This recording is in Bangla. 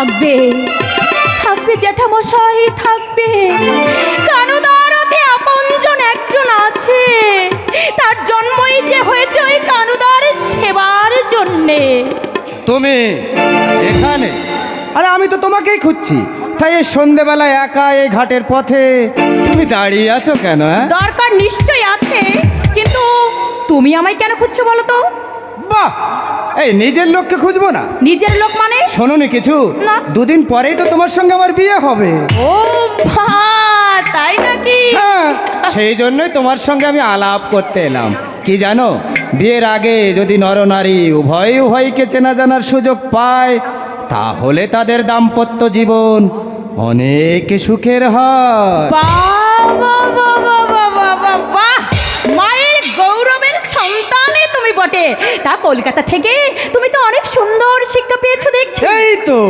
থাকবে। থাকবে জ্যাঠামশাই থাকবে। কানুদার অতি আপনজন একজন আছে। তার জন্মই যে হয়েছে ওই কানুদার সেবার জন্যে। তুমি এখানে? আরে আমি তো তোমাকেই খুঁজছি। তাই এই সন্ধেবেলায় একা এই ঘাটের পথে তুমি দাঁড়িয়ে আছো কেন হ্যাঁ? দরকার নিশ্চয়ই আছে কিন্তু তুমি আমায় কেন খুঁজছো বলো তো? বাহ! এই নিজের লোককে খুঁজবো না। নিজের লোক মানে? শোনোনি কিছু না। দুদিন পরেই তো তোমার সঙ্গে আমার বিয়ে হবে। ও মা তাই নাকি? হ্যাঁ সেই জন্যই তোমার সঙ্গে আমি আলাপ করতে এলাম। কি জানো বিয়ের আগে যদি নরনারী উভয় উভয়কে চেনা জানার সুযোগ পায় তাহলে তাদের দাম্পত্য জীবন অনেক সুখের হয়। বাহ, বটে। তা কলকাতা থেকে তুমি তো অনেক সুন্দর শিক্ষা পেয়েছ দেখছি। এই তো।